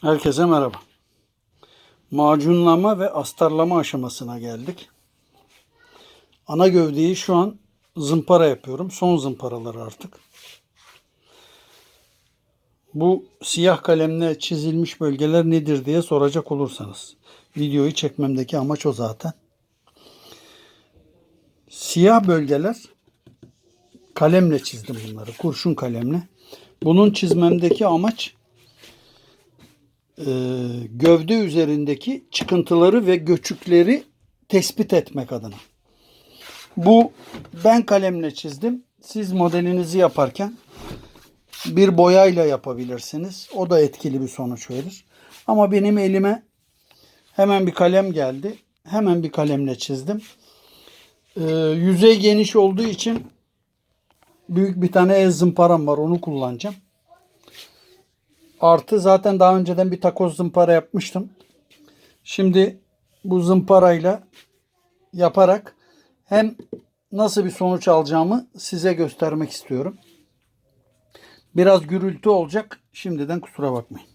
Herkese merhaba. Macunlama ve astarlama aşamasına geldik. Ana gövdeyi şu an zımpara yapıyorum. Son zımparaları artık. Bu siyah kalemle çizilmiş bölgeler nedir diye soracak olursanız. Videoyu çekmemdeki amaç o zaten. Siyah bölgeler kalemle çizdim bunları. Kurşun kalemle. Bunun çizmemdeki amaç gövde üzerindeki çıkıntıları ve göçükleri tespit etmek adına. Bu ben kalemle çizdim. Siz modelinizi yaparken bir boyayla yapabilirsiniz. O da etkili bir sonuç verir. Ama benim elime hemen bir kalem geldi. Hemen bir kalemle çizdim. E, yüzey geniş olduğu için büyük bir tane el zımparam var. Onu kullanacağım. Artı zaten daha önceden bir takoz zımpara yapmıştım. Şimdi bu zımparayla yaparak hem nasıl bir sonuç alacağımı size göstermek istiyorum. Biraz gürültü olacak. Şimdiden kusura bakmayın.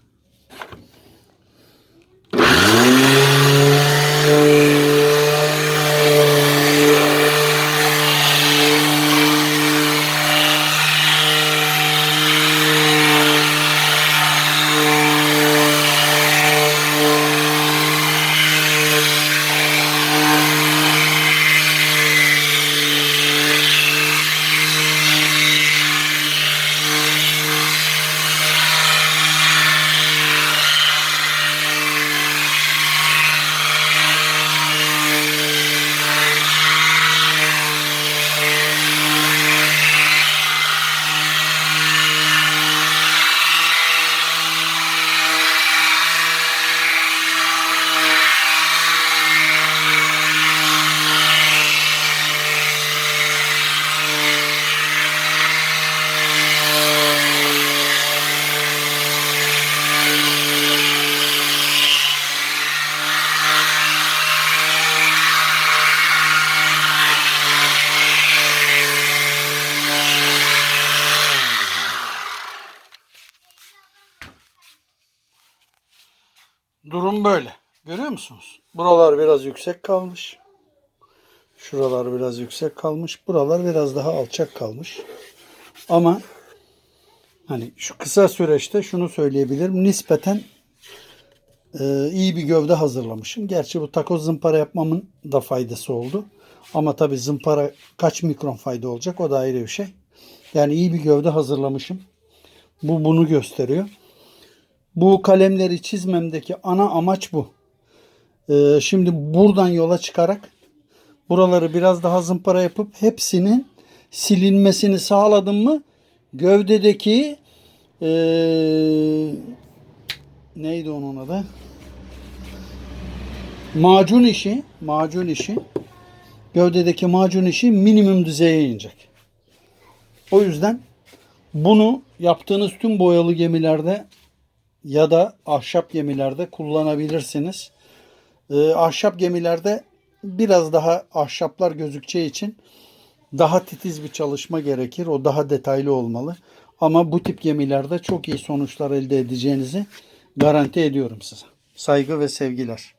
Durum böyle. Görüyor musunuz? Buralar biraz yüksek kalmış. Şuralar biraz yüksek kalmış. Buralar biraz daha alçak kalmış. Ama hani şu kısa süreçte şunu söyleyebilirim. Nispeten e, iyi bir gövde hazırlamışım. Gerçi bu takoz zımpara yapmamın da faydası oldu. Ama tabii zımpara kaç mikron fayda olacak o da ayrı bir şey. Yani iyi bir gövde hazırlamışım. Bu bunu gösteriyor. Bu kalemleri çizmemdeki ana amaç bu. Ee, şimdi buradan yola çıkarak buraları biraz daha zımpara yapıp hepsinin silinmesini sağladım mı gövdedeki ee, neydi onun adı? Macun işi, macun işi gövdedeki macun işi minimum düzeye inecek. O yüzden bunu yaptığınız tüm boyalı gemilerde ya da ahşap gemilerde kullanabilirsiniz. Ee, ahşap gemilerde biraz daha ahşaplar gözükeceği için daha titiz bir çalışma gerekir. O daha detaylı olmalı. Ama bu tip gemilerde çok iyi sonuçlar elde edeceğinizi garanti ediyorum size. Saygı ve sevgiler.